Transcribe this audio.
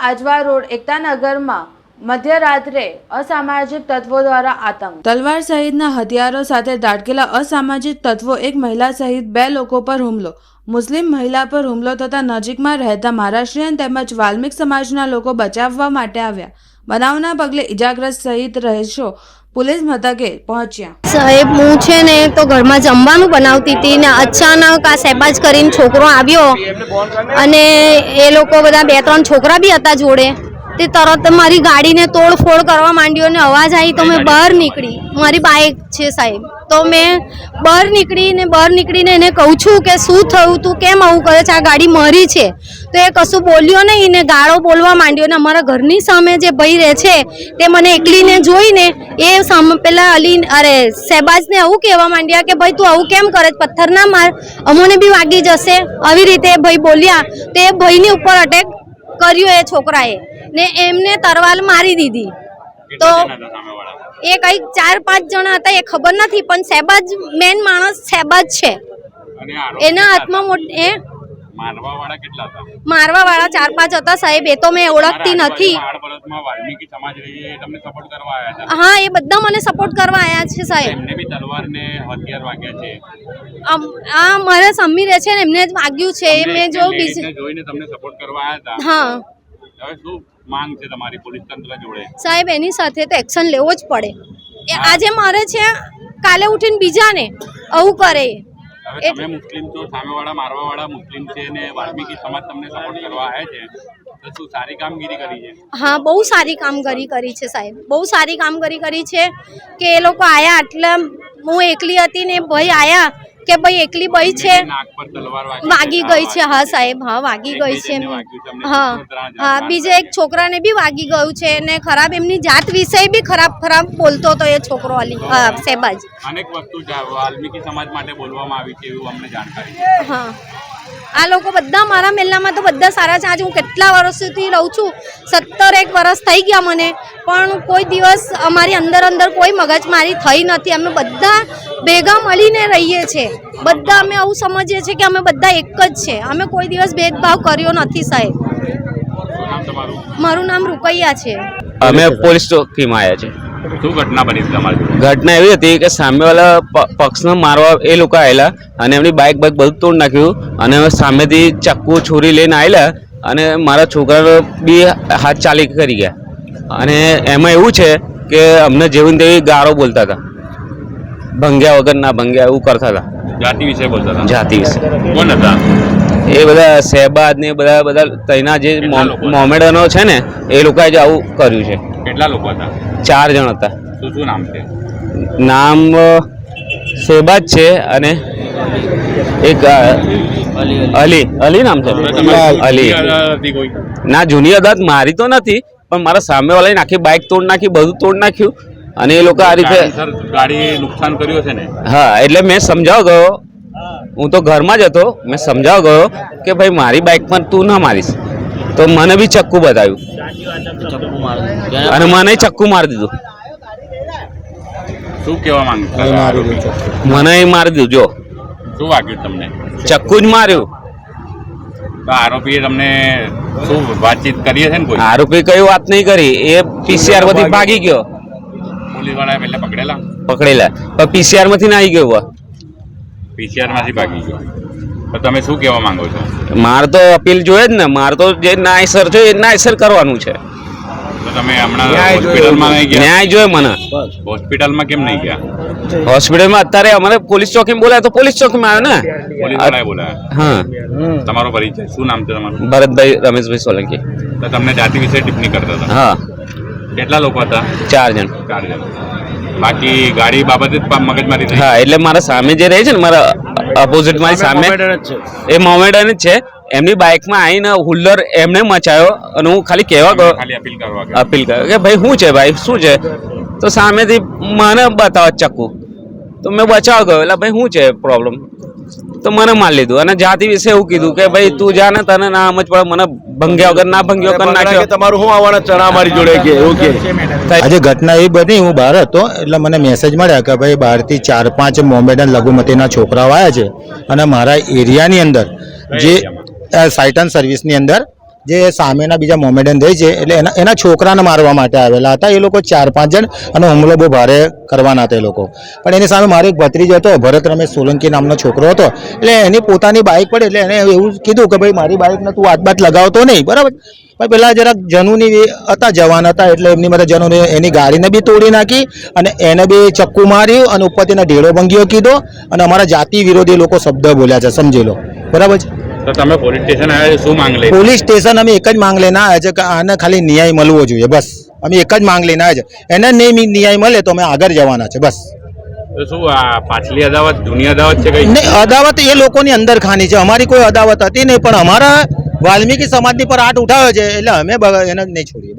Ajwa road એકતાનગરમાં મધ્યરાત્રે અસામાજિક તત્વો દ્વારા આતંક. તલવાર સહિતના હથિયારો સાથે દાટકેલા અસામાજિક તત્વો એક મહિલા સહિત બે લોકો પર હુમલો. મુસ્લિમ મહિલા પર હુમલો થતા નજીકમાં રહેતા મહારાષ્ટ્રીયન તેમજ વાલ્મિક સમાજના લોકો બચાવવા માટે આવ્યા. બનાવના પગલે ઇજાગ્રસ્ત સહિત રહેશો પોલીસ મથકે પહોંચ્યા. સાહેબ હું છે ને તો ઘરમાં જમવાનું બનાવતી હતી ને અચાનક આ સહેબાજ કરીને છોકરો આવ્યો. અને એ લોકો બધા બે ત્રણ છોકરા બી હતા જોડે. તે તરત મારી ગાડીને તોડફોડ કરવા માંડ્યો અને અવાજ આવી તો મેં બહાર નીકળી. મારી બાઇક છે સાહેબ. તો મેં બહાર નીકળીને બહાર નીકળીને એને કહું છું કે શું થયું તું કેમ આવું કરે છે? આ ગાડી મારી છે. તો એ કશું બોલ્યો નહીં ને ગાળો બોલવા માંડ્યો ને અમારા ઘરની સામે જે ભાઈ રહે છે તે મને એકલીને જોઈને એ સામે પેલા અલી અરે શહેબાજને આવું કહેવા માંડ્યા કે ભાઈ તું આવું કેમ કરે? પથ્થર ના માર અમોને બી વાગી જશે. આવી રીતે એ ભાઈ બોલ્યા. તો એ ભાઈની ઉપર અટેક કર્યો એ છોકરાએ. ને એમને તરવાલ મારી દીધી. તો એ કંઈક ચાર પાંચ જણા હતા એ ખબર નથી પણ શહેબાજ મેન માણસ શહેબાજ છે. એના હાથમાં મોટ એ મારવા વાળા ચાર પાંચ હતા સાહેબ એ તો મેં ઓળખતી નથી. હા એ બધા મને સપોર્ટ કરવા આવ્યા છે સાહેબ. આ મારા સમ્મી છે ને એમને જ વાગ્યું છે મેં જો બીજું જોઈને તમને સપોર્ટ કરવા આવ્યા હા. હવે શું માંગ છે તમારી પોલીસ તંત્ર જોડે? સાહેબ એની સાથે તો એક્શન લેવો જ પડે. એ આજે મારે છે કાલે ઉઠીને બીજાને આવું કરે. હવે તમે મુસ્લિમ છો સામેવાળા મારવા વાળા મુસ્લિમ છે ને વાલ્મીકી સમાજ તમને સપોર્ટ કરવા આવે છે તો શું સારી કામગીરી કરી છે? હા બહુ સારી કામગીરી કરી છે સાહેબ. બહુ સારી કામગીરી કરી છે કે એ લોકો આયા. એટલે હું એકલી હતી ને ભાઈ આયા કે ભાઈ એકલી બઈ છે? વાગી ગઈ છે. હા સાહેબ હા વાગી ગઈ છે. હા હા બીજે એક છોકરાને બી વાગી ગયું છે ને ખરાબ એમની જાત વિષય બી ખરાબ ખરાબ બોલતો હતો એ છોકરો અલી હા, શહેબાજ અનેક વસ્તુ વાલ્મીકી સમાજ માટે બોલવામાં આવી છે એવું અમને જાણકારી હા. આ લોકો બધા મારા મેલ્લામાં તો બધા સારા છે. આજે હું કેટલા વર્ષોથી રહું છું? સત્તર એક વર્ષ થઈ ગયા મને પણ કોઈ દિવસ અમારી અંદર અંદર કોઈ મગજમારી થઈ નથી. અમે બધા ભેગા મળીને રહીએ છીએ બધા અમે આવું સમજીએ છીએ કે અમે બધા એક જ છે. અમે કોઈ દિવસ ભેદભાવ કર્યો નથી સાહેબ. મારું નામ રૂકૈયા છે. અમે પોલીસ ચોકીમાં આવ્યા છે શું ઘટના બની તમારી ઘટના એવી હતી કે સામેવાળા પક્ષને મારવા એ લોકો આવેલા અને એમની બાઇક બાઇક બધું તોડ નાખ્યું અને સામેથી ચાકુ છોરી લઈને આવેલા અને મારા છોકરા બી હાથ ચાલી કરી ગયા. અને એમાં એવું છે કે અમને જેવું તેવી ગાળો બોલતા હતા. ભંગ્યા વગર ના ભંગ્યા એવું કરતા હતા. જાતિ વિશે બોલતા હતા? જાતિ વિશે. કોણ હતા? એ બધા સહેબાદ ને બધા બધા તૈના જે મોમેડનો છે ને એ લોકોએ જ આવું કર્યું છે. કેટલા લોકો હતા? ચાર જણ હતા. શું શું નામ છે? નામ અ, છે અને એક અલી. અલી નામ છે? અલી. ના જૂની અદાત મારી તો નથી પણ મારા સામેવાળાએ નાખી બાઇક તોડ નાખી બધું તોડ નાખ્યું. અને એ લોકો આ રીતે ગાડી નુકસાન કર્યું છે ને? હા એટલે મેં સમજાવ ગયો. હું તો ઘરમાં જ હતો. મેં સમજાવ ગયો કે ભાઈ મારી બાઇક પર તું ના મારીશ. તો મને બી ચક્કુ બતાવ્યું. અને મને ચક્કુ મારી દીધું. શું કહેવા માંગતા મને એ મારી દીધું જો. શું વાગ્યું તમને? ચક્કુ જ માર્યું. તો આરોપીએ તમને શું વાતચીત કરી હશે ને કોઈ? આરોપી કઈ વાત નહીં કરી. એ પીસીઆરમાંથી ભાગી ગયો. પોલીસવાળા પહેલા પકડેલા? પકડેલા. પણ પીસીઆરમાંથી ના આવી ગયો. પીસીઆરમાંથી ભાગી ગયો. તો તમે શું કહેવા માંગો છો? મારે તો અપીલ જોઈએ જ ને. મારે તો જે નાયસર છે એ નાયસર કરવાનું છે. તો તમે હમણાં હોસ્પિટલમાં નહીં ગયા? ન્યાય જોઈએ મને. હોસ્પિટલમાં કેમ નહીં ગયા? હોસ્પિટલમાં અત્યારે અમારે પોલીસ ચોકીમાં બોલાય તો પોલીસ ચોકીમાં આવ્યો ને? બોલાયા. હા. તમારો પરિચય શું નામ છે તમારું? ભરતભાઈ રમેશભાઈ સોલંકી. તો તમને જાતિ વિશે ટિપ્પણી કરતા હતા? હા. કેટલા લોકો હતા? ચાર જણ. ચાર જણ. બાકી ગાડી બાબતે જ મગજમારી થઈ? હા એટલે મારા સામે જે રહે છે ને મારા અપોઝિટ મારી સામે એ મોમેડન જ છે. એમની બાઇકમાં આવીને હુલ્લર એમને મચાયો અને હું ખાલી કહેવા ગયો અપીલ કરવા અપીલ કર્યો કે ભાઈ શું છે ભાઈ? શું છે? તો સામેથી મને બતાવો ચક્કુ. તો મેં બચાવ ગયો. એટલે ભાઈ શું છે પ્રોબ્લેમ તો મને માર લીધું અને જાતિ વિશે એવું કીધું કે ભાઈ તું જા ને તને ના સમજ પડે મને ભંગ્યા વગર ના ભંગ્યો કરી નાખ્યો. તમારું શું આવવાના? ચણા મારી જોડે કે એવું કે. આજે ઘટના એવી બની હું બહાર હતો એટલે મને મેસેજ મળ્યા કે ભાઈ બહારથી ચાર પાંચ મોમેડન લઘુમતીના છોકરાઓ આવ્યા છે અને મારા એરિયાની અંદર જે અ, સાયટન સર્વિસની અંદર જે સામેના બીજા મોમેડન દે છે એટલે એના એના છોકરાને મારવા માટે આવેલા હતા. એ લોકો ચાર પાંચ જણ અને હુમલો બહુ ભારે કરવાના હતા એ લોકો. પણ એની સામે મારો એક ભત્રીજો હતો ભરત રમેશ સોલંકી નામનો છોકરો હતો. એટલે એની પોતાની બાઇક પડે એટલે એને એવું કીધું કે ભાઈ મારી બાઇકને તું હાથ બાત લગાવતો નહીં. બરાબર? પણ પેલા જરાક જનુની હતા જવાન હતા એટલે એમની માટે જનુને એની ગાડીને બી તોડી નાખી અને એને બી ચક્કુ માર્યું અને ઉપરથી એને ઢેળો ભંગ્યો કીધો અને અમારા જાતિ વિરોધી લોકો શબ્દ બોલ્યા છે સમજી લો. બરાબર છે? તો તમે પોલીસ સ્ટેશન આવ્યા શું માંગ લઈ? પોલીસ સ્ટેશન અમે એક જ માંગ લઈને આવ્યા છે કે આને ખાલી ન્યાય મળવો જોઈએ બસ. અમે એક જ માંગ લઈને આવ્યા છે. એને નહીં ન્યાય મળે તો અમે આગળ જવાના છે બસ. શું આ પાછલી અદાવત જૂની અદાવત છે કઈ? ને અદાવત એ લોકોની અંદર ખાની છે. અમારી કોઈ અદાવત હતી નહીં પણ અમારા વાલ્મીકી સમાજની પર હાથ ઉઠાવ્યો છે એટલે અમે એને નહીં છોડીએ